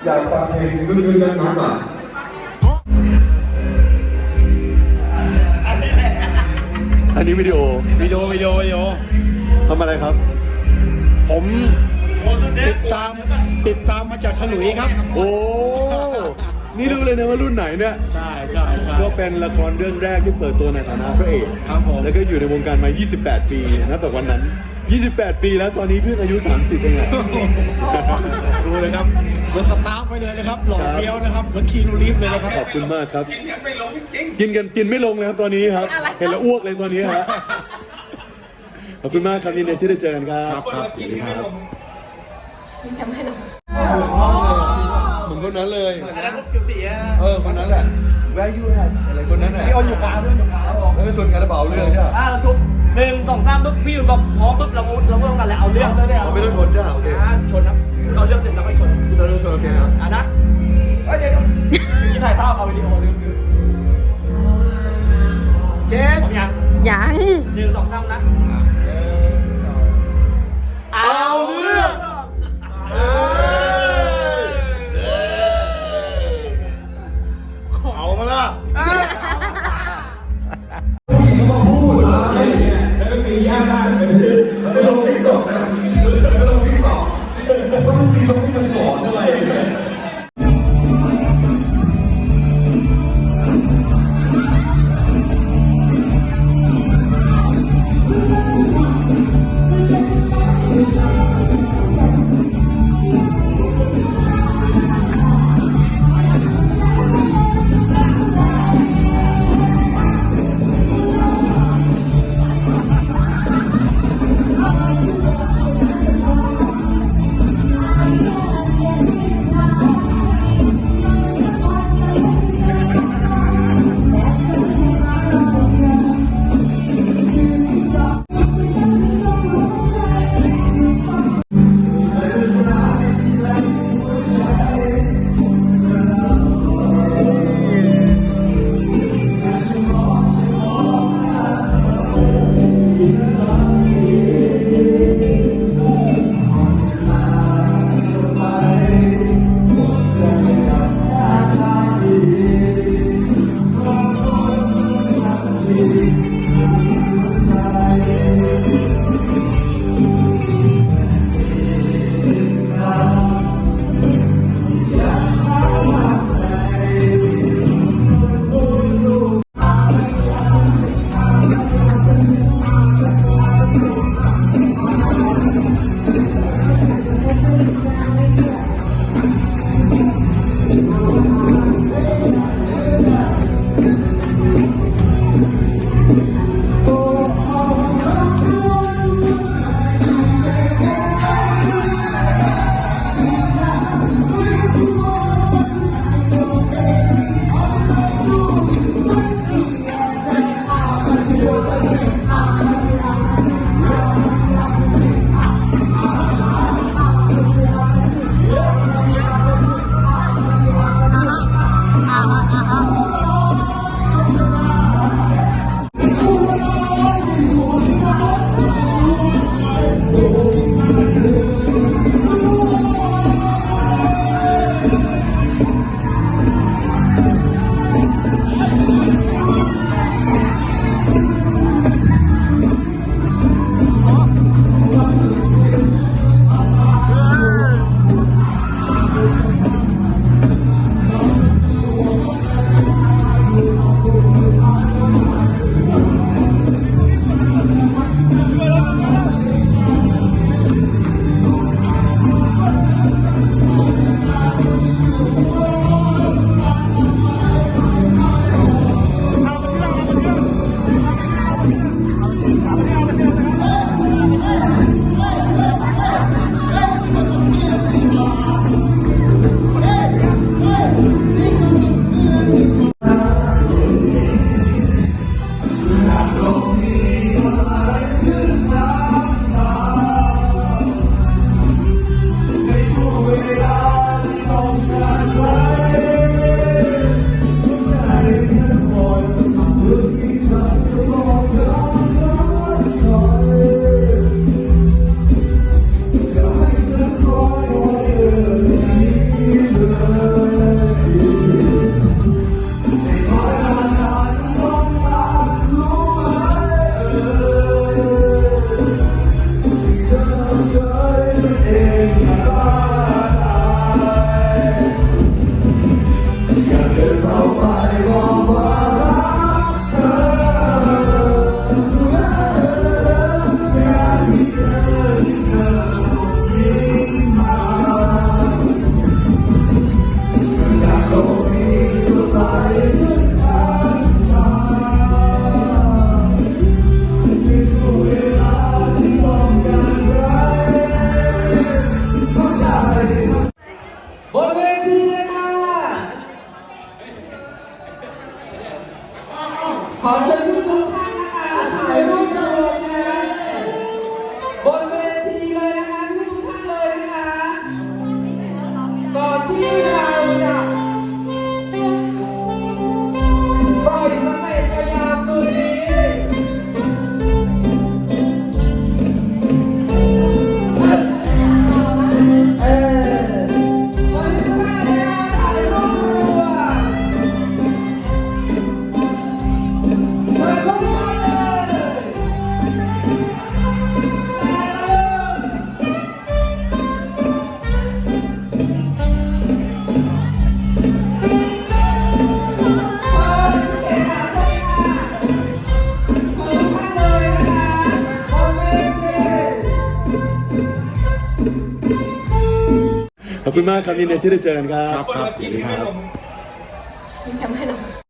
อะอยากฟังเพลงกึ่งกึ่งนั้นนั้นอะอันนี้วิดีโอวิดีโอวิดีโอวิดีโอทำอะไรครับ ผมติดตามติดตามมาจากฉลุยครับ โอ้ นี่รู้เลยนะว่ารุ่นไหนเนี่ย ใช่ใช่ใช่ก็เป็นละครเรื่องแรกที่เปิดตัวในฐานะพระเอกครับผมแล้วก็อยู่ในวงการมา 28 ปีนับแต่วันนั้น 28 ปีแล้วตอนนี้เพิ่งอายุ 30 เองอะ ดูเลยครับเหมือนสตาร์ฟไว้เลยนะครับ หล่อครับเฟี้ยวนะครับ เหมือนคีนูรีฟเลยนะครับขอบคุณมากครับ กินกันไม่ลงจริงกินกันกินไม่ลงเลยครับตอนนี้ครับ เห็นแล้วอ้วกเลยตอนนี้ฮะ ขอบคุณมากครับยินดีที่ได้เจอกันครับครับครับสวัสดีครับเหมือนคนนั้นเลยอันนั้นผิวสีอะเออคนนั้นแหละ Where you at อะไรคนนั้นแหละพี่ออนอยู่ขวาด้วยอยู่ขวาบอกเออส่วนงานกระเป๋าเรื่องใช่ไหมอ่าเราชุบหนึ่งสองสามปุ๊บพี่อยู่แบบพร้อมปุ๊บเราเราเริ่มกันแล้วเอาเรื่องเราไม่ต้องชนจ้าโอเค อ่าชนครับ เอาเรื่องเสร็จแล้วก็ชนคุณตอนนี้ชนโอเคครับอะนะเฮ้ยเดี๋ยวพี่ถ่ายภาพเอาวิดีโอลืมลืมเจนพร้อมยังยังหนึ่งสองสามนะเอาเรื่องเอา ขอเชิญทุกท่านนะคะถ่ายรูป อบคุณมากครับยินดีที่ได้เจอกันครับ ครับครับสวัสดีครับ